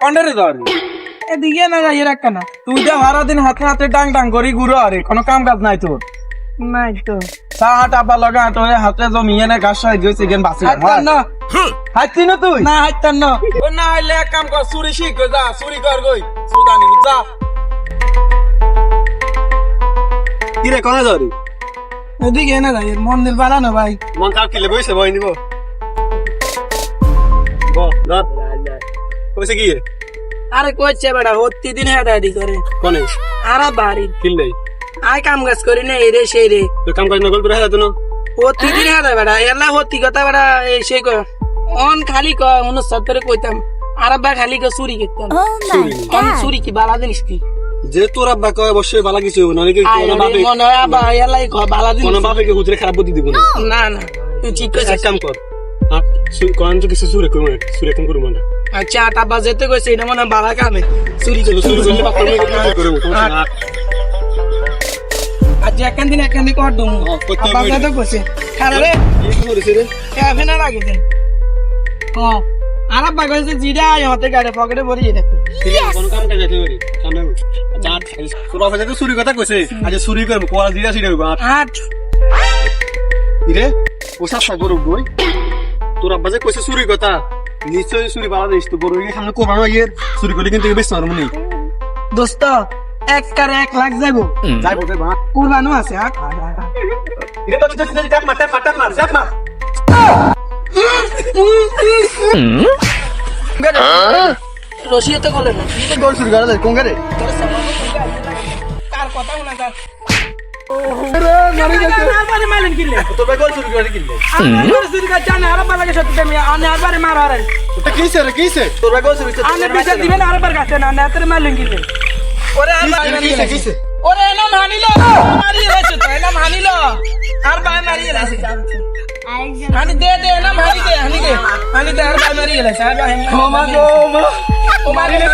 কন্ডারে ধর এদিকে না যাই রাখ না। তুই যে সারা দিন হাতে হাতে ডাং ডাং করি ঘুরো আরে কোনো কাম কাজ নাই তোর নাই তো। আবার লগা হাতে জমিয়ে না গাছ সাইড গেছে গেন বাসি না। হাইতি না তুই? না না। ও না হইলে এক কাম কর চুরি শিখ যা চুরি কর গই সুদানি যা। কিরে কোনে ধরি এদিকে না যাই মন্দির বাড়ানো ভাই? মন কাপ কিলে বইছে বই নিব। ব কইছে কি? আরে কইছে বেড়া হত্তি দিন হেদাদি করে। কোনে? আরা বাড়ি। কিনলে আই কাম কাজ করি না এই রে সেই রে। তো কাম কাজ নকল করে হেলা তো হত্তি দিন হেদা বেড়া এলা হত্তি কথা বেড়া এই সেই কয় অন খালি ক উনসত্তরে কইতাম আরব্বা খালি ক চুরি করতাম। অন চুরি কি বালা জিনিস কি? যে তোর আব্বা কয় অবশ্যই বালা কিছু হবে না কোনো রে, বাপে মনে হয় আব্বা এলাই ক বালা কোনো জিনিস। বাপে কে হুজরে খারাপ বুদ্ধি দিব না। না না তুই ঠিক এক কইছিস। কাম কর। আর কোন কিছু সুরে করব সুরে কম করব না। আচ্ছা আটা বাজেতে কইছে এটা মনে হয় কামে। চুরি বাপের মেয়ে করব করব আজ একখান দিন একখান দিন কর দম। হ্যাঁ, আব্বা তো কইছে খালা রে কি করেছে রে? ক্যাফে না লাগে দেন হ্যাঁ আর আব্বা কইছে জিরা আয় হতে গাড়ি পকেটে দেখো কোন কাম কাজ আছে রে সামনে আচ্ছা তোর অফিসে তো চুরি কথা কইছে আজ চুরি করব কোয়া দিয়া সিরে হইব আট। বই? তোর আব্বা যে কইছে চুরি কথা নিশ্চয়ই চুরি বালা দিস তো গরু সামনে কোরবানো ইয়ের চুরি করলে কিন্তু বেশ নেই দোস্ত এক কারে এক লাখ যাইব। যাই বলতে বা কুরবানো আছে আট এটা তো যদি মার মার মার মার। রশিয়ে গলে না। গরু চুরি করা যায় কোন গারে কার কথা শোনা কার দে দে এনাম হানি দে হানি দে হানি দে আর বাই মারিয়ে গেছে আর বাই ও মা গো মা ও মারিয়ে গেছে বাই মারিয়ে গেছে ও মা গো মা